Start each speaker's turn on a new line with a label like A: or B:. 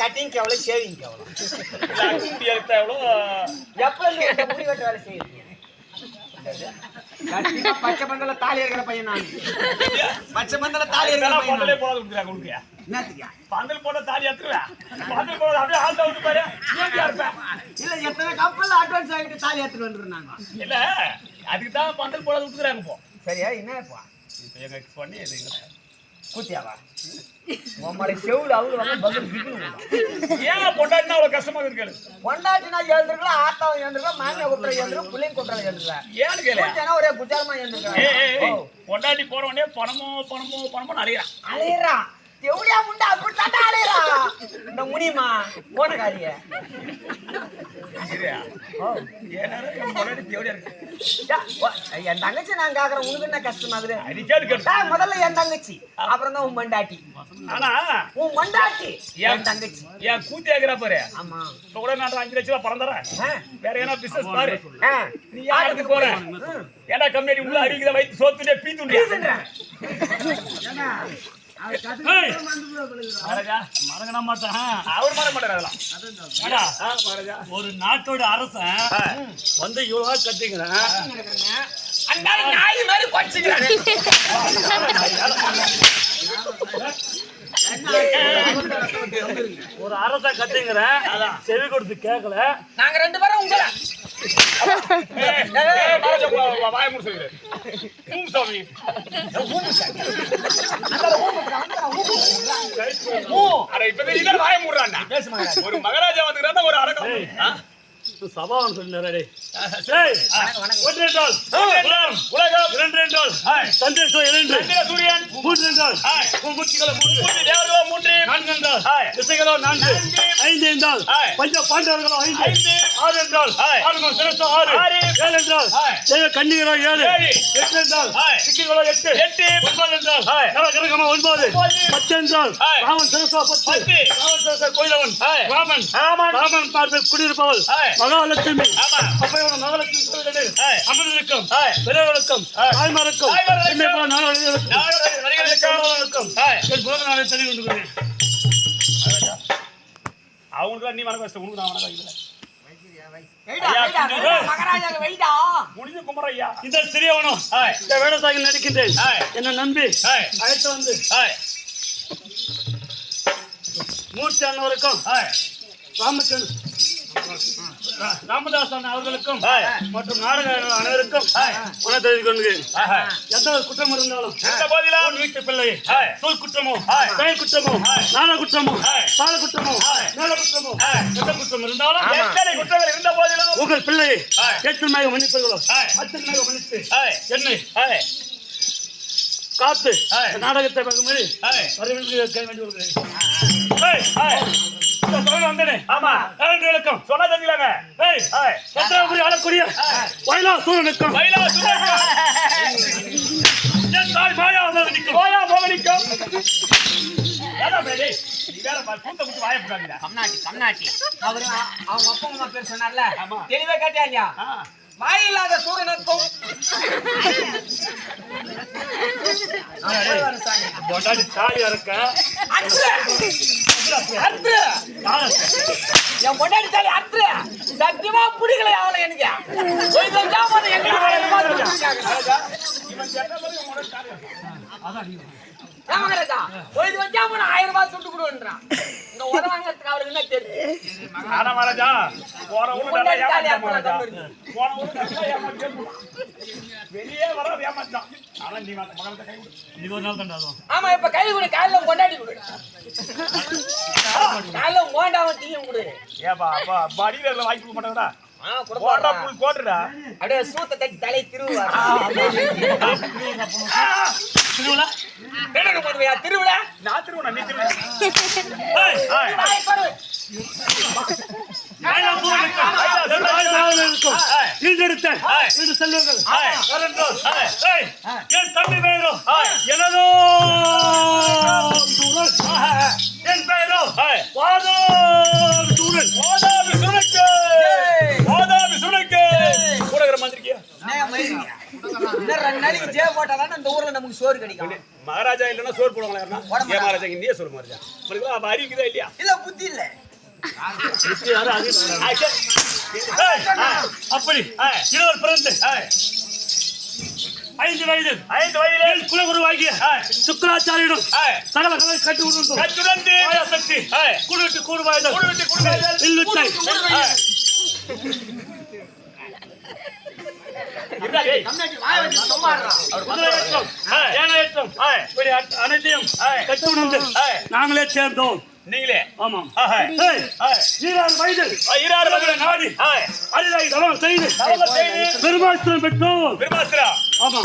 A: Cutting எவ்வளவு shaving
B: எடுத்தா எவ்வளோ
A: எப்ப இந்த முடி வெட்ட வேலை செய்யுது பச்சை பந்தல தாலி இருக்கிற பையன் நான். பச்சை பந்தல தாலி இருக்கிற பையன்.
B: போடாது உனக்கு
A: என்னத்துக்கு?
B: பந்தல் போட்ட தாலி எடுத்துருவேன் பந்தல் போட அப்படியே ஆள் விட்டு பாரு. நீங்க இருப்பேன்.
A: இல்ல எத்தனை கப்பல்ல அட்வான்ஸ் ஆகிட்டு தாலி எடுத்துட்டு வந்துருந்தாங்க.
B: இல்ல அதுக்கு தான் பந்தல் போடாது விட்டுக்கிறாங்க இப்போ.
A: சரியா என்னப்பா
B: இப்போ? எங்க பண்ணி இது இல்ல.
A: கூத்தியாவா உம்மளை செவுல அவரு வந்து பதில் விக்கணும்
B: ஏன் பொண்டாட்டினா அவ்வளவு கஷ்டமா இருக்கு
A: பொண்டாட்டினா எழுந்திருக்கலாம் ஆத்தாவும் எழுந்திருக்கலாம் மாமியா குட்டுற எழுந்திருக்கலாம் பிள்ளைங்க குட்டுற எழுந்திருக்கலாம்
B: ஏன்னு கேளு.
A: ஒரே குஜாரமா
B: ஏய், பொண்டாட்டி போற உடனே பணமோ பணமோ பணமோ அலையிறான்.
A: அலையறா எவ்வளியா முண்டா அப்படித்தாண்டா அலையறா இந்த முனிமா போனகாரிய
B: என்
A: தங்கச்சி நான் கேக்குறேன். உனக்கு என்ன கஷ்டமாகுது
B: அடிக்காது கேட்டு
A: டேய், முதல்ல என் தங்கச்சி. அப்புறம் தான் உன் மண்டாட்டி.
B: ஆனா
A: உன் மண்டாட்டி.
B: என்
A: தங்கச்சி.
B: என் கூத்தி ஆகிறா பாரு.
A: ஆமா.
B: இப்ப கூட நான் அஞ்சு லட்சம் ரூபாய்
A: ஆ,
B: வேற ஏன்னா பிசினஸ் பாரு. நீ யாருக்கு போற? ஏன்னா கம்பெனி உள்ள அடிக்கிறத வைத்து சோத்துட்டே பீத்துண்டியா மாட்டேன். அவர் மறக்க மாட்டாரு.
C: ஒரு நாட்டோட அரசன் வந்து இவ்வளவு கட்டிக்கிறேன்
A: அந்த நாய் மாதிரி கொச்சிக்கிறானே.
C: ஒரு அரசன் கட்டிங்கிறேன் செவி கொடுத்து கேட்கல
A: நாங்க ரெண்டு பேரும் உங்களை
B: வா- வாயை. ஊம் சாமி. அட, இப்ப வாயை மூடுறான்டா. ஒரு மகாராஜா வந்துக்கிறான்னா ஒரு அடக்கம்?
C: சபாவன் டேய் ஒன்று என்றால் உலகம் இரண்டு என்றால். சந்தேசம் இரண்டு
B: சந்திர சூரியன்
C: மூன்று என்றால்
B: ஆய்.
C: மூச்சுக்கள மூன்று
B: தேவர்களோ மூன்று
C: நான்கு என்றால். திசைகளோ நான்கு. ஐந்து என்றால். பஞ்ச பாண்டவர்களோ ஐந்து. ஆறு என்றால்
B: ஆய்.
C: ஆறு சிரசம் ஆறு. ஏழு என்றால். தெய்வ கன்னிகளோ ஏழு. எட்டு என்றால்
B: ஆய்.
C: சிக்கிகளோ எட்டு
B: எட்டு.
C: ஒன்பது என்றால்
B: ஆய்.
C: நவகிரகமோ ஒன்பது
B: ஒன்பது.
C: பத்து என்றால்
B: ஆய்.
C: ராமன் சிரசோ பத்து
B: பத்து.
C: ராமன் சிரசோ கோயிலவன்
B: ஆய்.
C: ராமன்
B: ராமன்.
C: ராமன் பார்வையில் குடியிருப்பவள். மகாலட்சுமி. அப்பையோட மகாலட்சுமி சொல்லுகிறது
B: ஆய்.
C: அமிர்தருக்கும்
B: ஆய்.
C: பெரியவர்களுக்கும்
B: ஆய்.
C: தாய்மாருக்கும்
B: தாய்மார்களுக்கும்.
C: என்னை போல நால்வர்களுக்கும்
B: நால்வர்கள் நடிகர்களுக்கும்.
C: பெரும்பாலானோருக்கும்
B: ஆய்.
C: என் பிறந்த நாளை தனி கொண்டு கொள்கிறேன்.
B: அவங்களுக்கு நீ வணக்கம் வச்சிட்ட, உனக்கு நான் வணக்கம் வைக்கல.
A: வெயிடா,
B: ஐயா,
A: வெயிடா,
B: கொஞ்சம்
A: வெயிடா, மகாராஜாக்கு வெயிடா.
B: முடிஞ்சு கும்பிட்ற ஐயா
C: இந்த சிறியவனும். இந்த வேடசாகி நடிக்கின்றேன்
B: ஆய்.
C: என்னை நம்பி. அழைத்து வந்து
B: ஆய்.
C: மூர்த்தி அண்ணவருக்கும்
B: ஆய்.
C: ராமச்சந்திரன் ரா- ராமதாஸ் அண்ணன் அவர்களுக்கும். மற்றும் நாடக அனைவருக்கும். உணவு தெரிவித்துக் கொள்கிறேன். எந்த ஒரு குற்றம் இருந்தாலும்
B: இருந்த போதிலும்
C: வீட்டு பிள்ளை. சொல் குற்றமோ. செயல் குற்றமோ. நாண குற்றமோ. தாள குற்றமோ. மேல குற்றமோ. எந்த குற்றம் இருந்தாலும்
B: எத்தனை குற்றங்கள் இருந்த போதிலும்
C: உங்கள். ஏற்றமாக மன்னிப்பீர்களோ
B: ஆய்.
C: அத்தனையாக மன்னித்து. என்னை. காத்து நாடகத்தை பகுமதி
B: ஆய்.
C: ஆளக்கூடிய வயலா
B: சுந்தரம்.
C: என் தாய் மாயா அவர்களுக்கும்
B: போயா மோகனிக்கும் ஏடா மேலே நீ வேற பா- கூத்த குத்து வாயை போடாதீங்க
A: கம்நாட்டி, கம்நாட்டி. அவரு அவங்க அப்பா அம்மா பேர் சொன்னார்ல.
B: ஆமா.
A: தெளிவா கேட்டியா இல்லையா?
B: ஆ.
A: வாயில்லாத சூரனுக்கும்
C: பொண்டாட்டி தாலி அறுக்க.
A: அற்று. என் பொண்டாட்டி தாலி அற்று. சத்தியமா பிடிக்கல அவளை எனக்கு எங்களுக்கு வேணுமா மகாராஜா? ஒரு வச்சா ஆயிரம் ரூபாய் சுட்டு கொடுன்றான். இந்த உதவாங்கிறதுக்கு அவருக்கு என்ன தெரியும்?
B: ஆனா மகாராஜா, ஊரு மகாராஜா. போன ஊரு. வெளியே வராது ஏமாத்தான் ஆனா நீ மக- மகள்கிட்ட கை கொடு.
C: இது ஒரு நாள் தாண்டாதும்
A: ஆமா இப்ப கை கொடு காலைல கொண்டாடி கொடு காலைல மோண்டாவும் டீயும் கொடு
B: ஏப்பா அப்பா அப்பா அடியில வாங்கி கொடுக்க மாட்டாங்கடா
A: ஆ, கொடுப்பா.
B: போடுறா புல் போட்டுடா
A: அப்படியே சூத்த தட்டி தலை திருவுவார்
C: திருவிழா
A: என்னங்க பண்ணுவியா திருவிழா?
B: நான் திருவண்ணா நீ
C: சூரனுக்கும் என் தம்பி பெயரோ. எனதோ? என் பெயரோ. வாதோ?
A: நமக்கு சோறு கிடைக்கும்.
C: மகாராஜா இல்லைன்னா சோறு போடுவாங்களா ஏன் மகாராஜா இந்தியே சொல்லு மகாராஜா உங்களுக்கு அப்ப அறிவிக்குதா இல்லையா?
A: இல்ல புத்தி இல்ல.
C: அப்படி. இருவர் பிறந்து. ஐந்து வயது. ஐந்து வயதில். குலகுருவாகிய சுக்கராச்சாரியிடம் சகல கலை கட்டு உணர்ந்து கட்டுணர்ந்து. சக்தி குடுவிட்டு கூடுவாய்தல் குடுவிட்டு கூடுவாய்தல் இல்லுச்சை அனைத்தையும் நாங்களே சேர்ந்தோம்.
B: நீங்களே?
C: ஆமாம். ஈராறு வயது.
B: ஈராறு வயது.
C: நாடி. அரிதாய் தவம் செய்து. பெருமாஸ்திரம் பெற்றோம்.
B: விரும்பாசிரா
C: ஆமாம்.